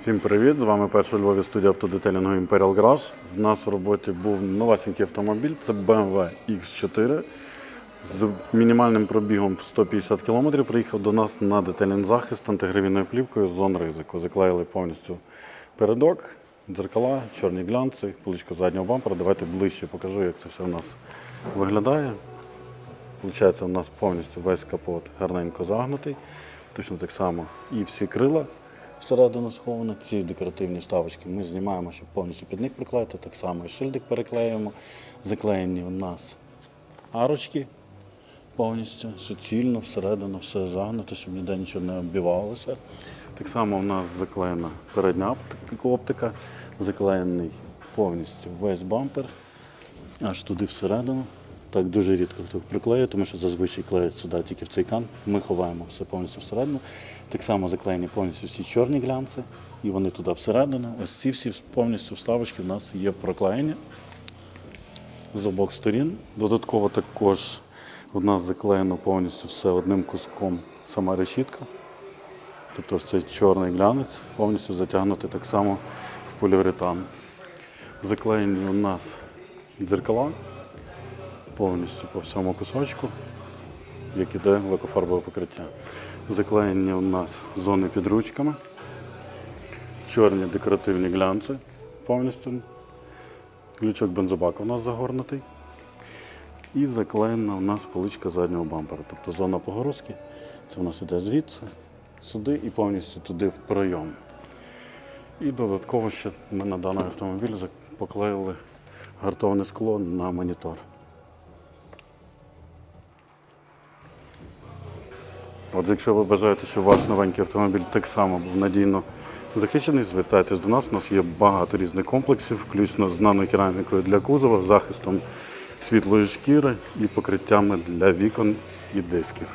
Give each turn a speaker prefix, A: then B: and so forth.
A: Всім привіт! З вами перша Львові студія автодетелінгу Imperial Garage. У нас в роботі був новасенький автомобіль, це BMW X4 з мінімальним пробігом в 150 км. Приїхав до нас на детелінг захист антигравійною плівкою з зон ризику. Заклеїли повністю передок, дзеркала, чорні глянці, поличку заднього бампера. Давайте ближче покажу, як це все у нас виглядає. Получається, у нас повністю весь капот гарненько загнутий. Точно так само і всі крила всередину сховані. Ці декоративні вставочки ми знімаємо, щоб повністю під них приклеїти. Так само і шильдик переклеюємо. Заклеєні у нас арочки повністю, суцільно, всередину все загнуто, щоб ніде нічого не оббивалося. Так само у нас заклеєна передня оптика, заклеєний повністю весь бампер аж туди всередину. Так дуже рідко хто приклеює, тому що зазвичай клеять сюди тільки в цей кан. Ми ховаємо все повністю всередину. Так само заклеєні повністю всі чорні глянці, і вони туди всередину. Ось ці всі повністю вставочки в нас є проклеєні з обох сторін. Додатково також в нас заклеєно повністю все одним куском сама решітка. Тобто цей чорний глянець повністю затягнутий так само в поліуретан. Заклеєні у нас дзеркала повністю по всьому кусочку, як іде лакофарбове покриття. Заклеєні у нас зони під ручками, чорні декоративні глянці повністю. Ключок бензобака у нас загорнутий. І заклеєна у нас поличка заднього бампера. Тобто зона погрузки. Це у нас іде звідси, сюди і повністю туди в пройом. І додатково ще ми на даний автомобіль поклеїли гартоване скло на монітор. Отже, якщо ви бажаєте, щоб ваш новенький автомобіль так само був надійно захищений, звертайтесь до нас. У нас є багато різних комплексів, включно з нанокерамікою для кузова, захистом світлої шкіри і покриттями для вікон і дисків.